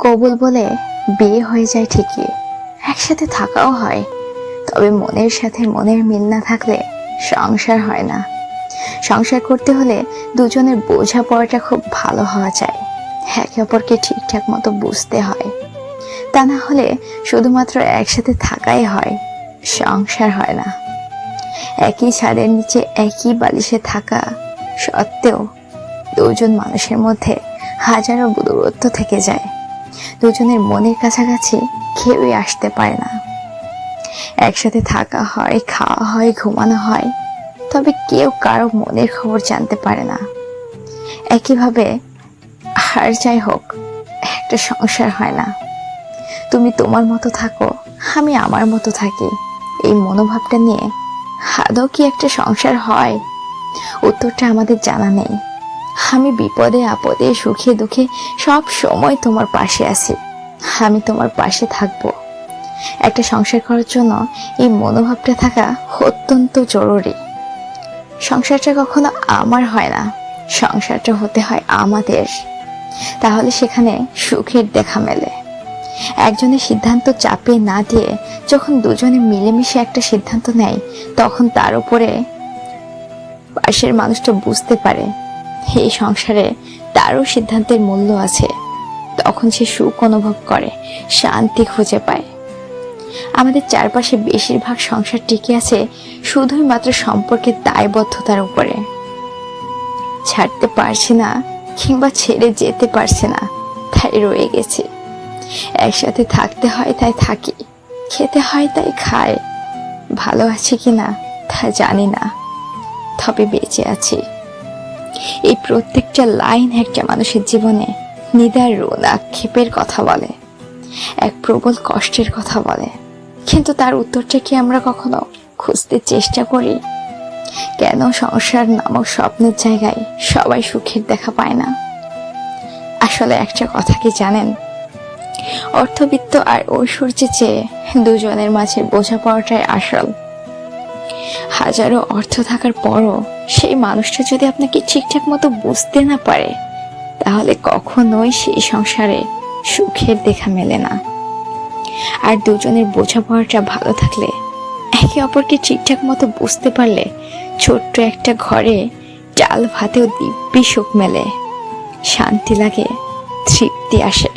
কবুল বলে বিয়ে হয়ে যায় ঠিকই। একসাথে থাকাও হয়। তবে মনের সাথে মনের মিল না থাকলে সংসার হয় না। সংসার করতে হলে দুজনের বোঝাপড়াটা খুব ভালো হওয়া চাই। একে অপরকে ঠিকঠাক মতো বুঝতে হয়। তা না হলে শুধুমাত্র একসাথে থাকাই হয়, সংসার হয় না। একই ছাদের নিচে একই বালিশে থাকা সত্ত্বেও দুজন মানুষের মধ্যে হাজারো দূরত্ব থেকে যায়। দুজনের মনের কাছাকাছি কেউই আসতে পারে না। একসাথে থাকা হয়, খাওয়া হয়, ঘুমানো হয়, তবে কেউ কারও মনের খবর জানতে পারে না। একইভাবে আর যাই হোক, একটা সংসার হয় না। তুমি তোমার মতো থাকো, আমি আমার মতো থাকি। এই মনোভাবটা নিয়ে আদৌ কি একটা সংসার হয়? উত্তরটা আমাদের জানা নেই। আমি বিপদে, আপদে, সুখে, দুঃখে সব সময় তোমার পাশে আছি। আমি তোমার পাশে থাকব। একটা সংসার করার জন্য এই মনোভাবটা থাকা অত্যন্ত জরুরি। সংসারটা কখনো আমার হয় না, সংসারটা হতে হয় আমাদের। তাহলে সেখানে সুখের দেখা মেলে। একজনের সিদ্ধান্ত চাপিয়ে না দিয়ে যখন দুজনে মিলেমিশে একটা সিদ্ধান্ত নেয়, তখন তার উপরে পাশের মানুষটা বুঝতে পারে এই সংসারে তারও সিদ্ধান্তের মূল্য আছে। তখন সে সুখ অনুভব করে, শান্তি খুঁজে পায়। আমাদের চারপাশে বেশিরভাগ সংসার টিকে আছে শুধুই মাত্র সম্পর্কের দায়বদ্ধতার উপরে। ছাড়তে পারছি না কিংবা ছেড়ে যেতে পারছে না, তাই রয়ে গেছে। একসাথে থাকতে হয় তাই থাকি, খেতে হয় তাই খায় ভালো আছে কিনা তা জানি না, তবে বেঁচে আছি। এই প্রত্যেকটা লাইন একটা মানুষের জীবনে নিদার রোদ আক্ষেপের কথা বলে, এক প্রবল কষ্টের কথা বলে। কিন্তু তার উত্তরটা কি আমরা কখনো খুঁজতে চেষ্টা করি? কেন সংসার নামক স্বপ্নের জায়গায় সবাই সুখের দেখা পায় না? আসলে একটা কথা কি জানেন? অর্থবিত্ত আর ঐশ্বর্যের চেয়ে দুজনের মাঝে বোঝাপড়াটাই আসল। হাজারো অর্থ থাকার পরও সেই মানুষটা যদি আপনাকে ঠিকঠাক মতো বুঝতে না পারে, তাহলে কখনোই সেই সংসারে সুখের দেখা মেলে না। আর দুজনের বোঝাপড়াটা ভালো থাকলে, একে অপরকে ঠিকঠাক মতো বুঝতে পারলে ছোট্ট একটা ঘরে ডাল ভাতেও দিব্যি সুখ মেলে। শান্তি লাগে, তৃপ্তি আসে।